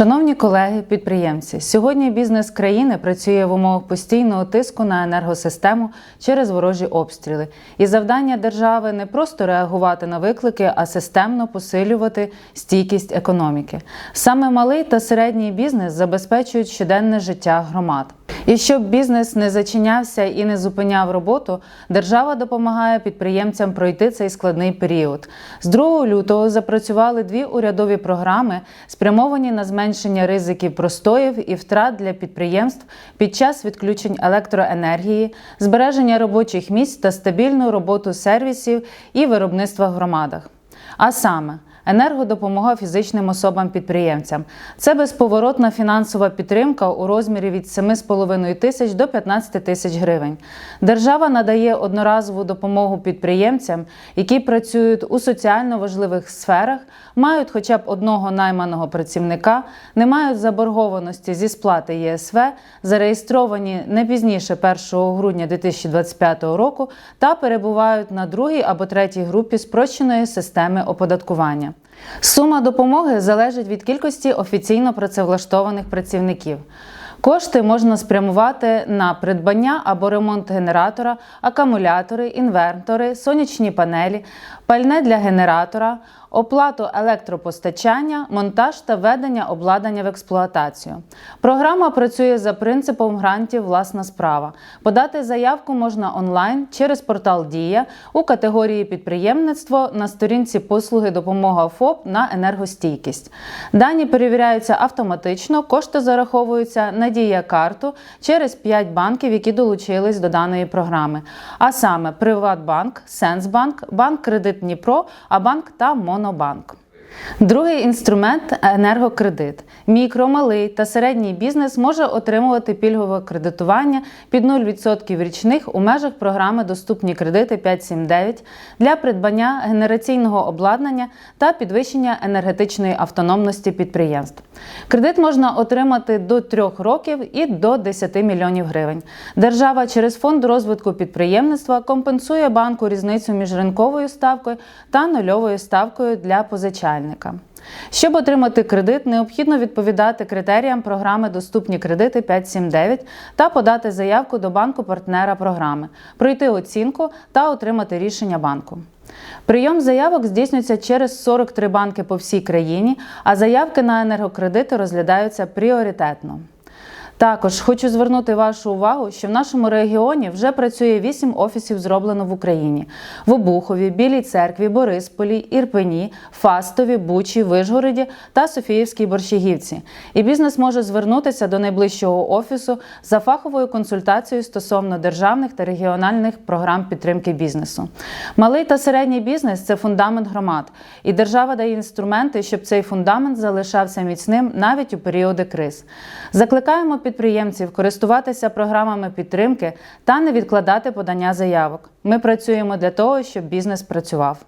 Шановні колеги, підприємці, сьогодні бізнес країни працює в умовах постійного тиску на енергосистему через ворожі обстріли. І завдання держави не просто реагувати на виклики, а системно посилювати стійкість економіки. Саме малий та середній бізнес забезпечують щоденне життя громад. І щоб бізнес не зачинявся і не зупиняв роботу, держава допомагає підприємцям пройти цей складний період. З 2 лютого запрацювали дві урядові програми, спрямовані на зменшення ризиків простоїв і втрат для підприємств під час відключень електроенергії, збереження робочих місць та стабільну роботу сервісів і виробництва в громадах. А саме енергодопомога фізичним особам-підприємцям. Це безповоротна фінансова підтримка у розмірі від 7,5 тисяч до 15 тисяч гривень. Держава надає одноразову допомогу підприємцям, які працюють у соціально важливих сферах, мають хоча б одного найманого працівника, не мають заборгованості зі сплати ЄСВ, зареєстровані не пізніше 1 грудня 2025 року та перебувають на другій або третій групі спрощеної системи оподаткування. Сума допомоги залежить від кількості офіційно працевлаштованих працівників. Кошти можна спрямувати на придбання або ремонт генератора, акумулятори, інвертори, сонячні панелі, пальне для генератора, оплату електропостачання, монтаж та введення обладнання в експлуатацію. Програма працює за принципом грантів Власна справа. Подати заявку можна онлайн через портал Дія у категорії підприємництво на сторінці послуги допомога ФОП на енергостійкість. Дані перевіряються автоматично, кошти зараховуються на дія карту через 5 банків, які долучились до даної програми. А саме Приватбанк, Сенсбанк, Банк Кредит Дніпро, Абанк та Монобанк. Другий інструмент енергокредит. Мікро, малий та середній бізнес може отримувати пільгове кредитування під 0% річних у межах програми Доступні кредити 579 для придбання генераційного обладнання та підвищення енергетичної автономності підприємств. Кредит можна отримати до 3 років і до 10 мільйонів гривень. Держава через фонд розвитку підприємництва компенсує банку різницю між ринковою ставкою та нульовою ставкою для позичальника. Щоб отримати кредит, необхідно відповідати критеріям програми Доступні кредити 579 та подати заявку до банку партнера програми, пройти оцінку та отримати рішення банку. Прийом заявок здійснюється через 43 банки по всій країні, а заявки на енергокредити розглядаються пріоритетно. Також хочу звернути вашу увагу, що в нашому регіоні вже працює 8 офісів зроблено в Україні: в Обухові, Білій церкві, Борисполі, Ірпені, Фастові, Бучі, Вишгороді та Софіївській Борщагівці. І бізнес може звернутися до найближчого офісу за фаховою консультацією стосовно державних та регіональних програм підтримки бізнесу. Малий та середній бізнес це фундамент громад, і держава дає інструменти, щоб цей фундамент залишався міцним навіть у періоди криз. Закликаємо підприємців користуватися програмами підтримки та не відкладати подання заявок. Ми працюємо для того, щоб бізнес працював.